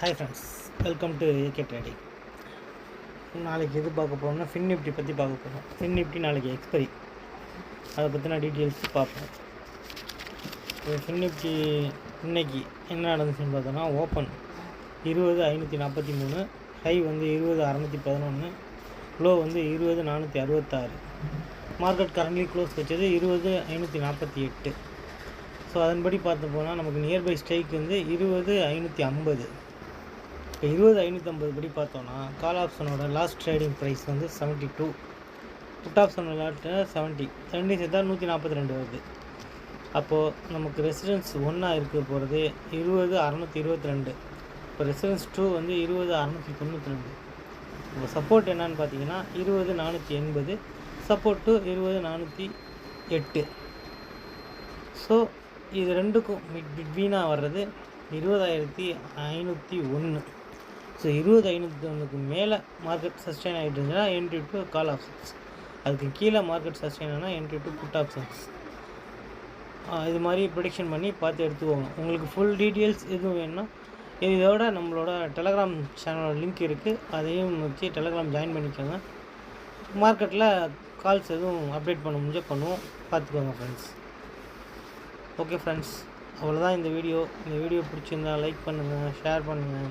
Hi friends welcome to A K trading நாளைக்கு எது பார்க்க போகிறோம்னா ஃபின் நிஃப்டி பற்றி பார்க்க போகிறோம் ஃபின் நிஃப்டி நாளைக்கு எக்ஸ்பைரி அதை பற்றின டீட்டெயில்ஸ் பார்ப்போம். இப்போ ஃபின் நிஃப்டி இன்னைக்கு என்ன நடந்துச்சுன்னு பார்த்தோன்னா ஓப்பன் இருபது ஐநூற்றி நாற்பத்தி மூணு ஹை வந்து இருபது அறநூற்றி பதினொன்று லோ வந்து இருபது நானூற்றி அறுபத்தாறு. மார்க்கெட் கரண்ட்லி க்ளோஸ் வச்சது இருபது ஐநூற்றி நாற்பத்தி எட்டு. ஸோ அதன்படி பார்த்து போனால் நமக்கு நியர்பை ஸ்ட்ரைக் வந்து இருபது ஐநூற்றி ஐம்பது. இப்போ இருபது ஐநூற்றம்பது படி பார்த்தோன்னா கால் ஆப்ஷனோட லாஸ்ட் ட்ரேடிங் ப்ரைஸ் வந்து செவன்ட்டி டூ புட் ஆப்ஷனோட செவன்ட்டி செவன்ட்டி சேர்த்தா நூற்றி நாற்பத்தி ரெண்டு வருது. அப்போது நமக்கு ரெசிடென்ஸ் ஒன்றா இருக்க போகிறது இருபது அறநூற்றி இருபத்தி ரெண்டு. இப்போ ரெசிடென்ஸ் டூ வந்து இருபது அறநூற்றி தொண்ணூற்றி ரெண்டு. இப்போ சப்போர்ட் என்னன்னு பார்த்தீங்கன்னா இருபது நானூற்றி எண்பது சப்போர்ட் டூ இருபது நானூற்றி எட்டு. ஸோ இது ரெண்டுக்கும் மிட் பிட்வீனாக வர்றது இருபதாயிரத்தி ஐநூற்றி ஒன்று ஸோ இருபது ஐநூற்றி மேலே மார்க்கெட் சஸ்டெயின் ஆகிட்டு இருந்துச்சுன்னா என்ட்ரி டு கால் ஆப்ஷன்ஸ் அதுக்கு கீழே மார்க்கெட் சஸ்டெயின் ஆனால் என்ட்ரி டு புட் ஆப்ஷன்ஸ் இது மாதிரி ப்ரொடிக்ஷன் பண்ணி பார்த்து எடுத்துக்கோங்க. உங்களுக்கு ஃபுல் டீட்டெயில்ஸ் எதுவும் வேணும்னா இதோட நம்மளோட டெலகிராம் சேனலோட லிங்க் இருக்குது அதையும் வச்சு டெலகிராம் ஜாயின் பண்ணிக்கோங்க. மார்க்கெட்டில் கால்ஸ் எதுவும் அப்டேட் பண்ண முடிஞ்ச பண்ணுவோம். பார்த்துக்கோங்க ஃப்ரெண்ட்ஸ் ஓகே ஃப்ரெண்ட்ஸ் அவ்வளோதான் இந்த வீடியோ இந்த வீடியோ பிடிச்சிருந்தா லைக் பண்ணுங்கள் ஷேர் பண்ணுங்கள்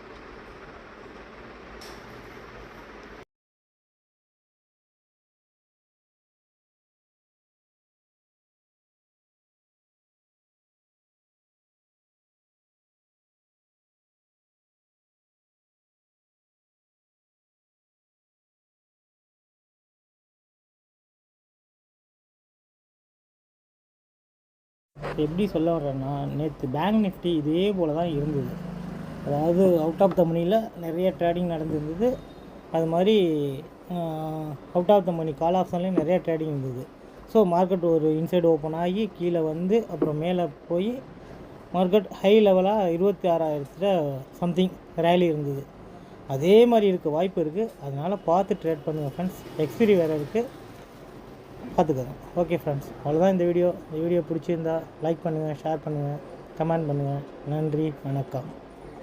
எப்படி சொல்ல வர்றேன்னா நேற்று பேங்க் நிஃப்டி இதே போல் தான் இருந்தது. அதாவது அவுட் ஆஃப் த மணியில் நிறைய ட்ரேடிங் நடந்திருந்தது. அது மாதிரி அவுட் ஆஃப் த மணி கால் ஆப்ஷன்லேயும் நிறைய ட்ரேடிங் இருந்தது. ஸோ மார்க்கெட் ஒரு இன்சைடு ஓப்பன் ஆகி கீழே வந்து அப்புறம் மேலே போய் மார்க்கெட் ஹை லெவலாக இருபத்தி ஆறாயிரத்தில் சம்திங் ரேலி இருந்தது. அதே மாதிரி இருக்க வாய்ப்பு இருக்குது அதனால் பார்த்து ட்ரேட் பண்ணுங்கள் ஃப்ரெண்ட்ஸ் எக்ஸ்பிரி வேறு இருக்குது பார்த்துக்கோங்க ஓகே ஃப்ரெண்ட்ஸ் அவ்வளோதான் இந்த வீடியோ இந்த வீடியோ பிடிச்சிருந்தா லைக் பண்ணுங்கள் ஷேர் பண்ணுங்கள் கமெண்ட் பண்ணுங்கள் நன்றி வணக்கம்.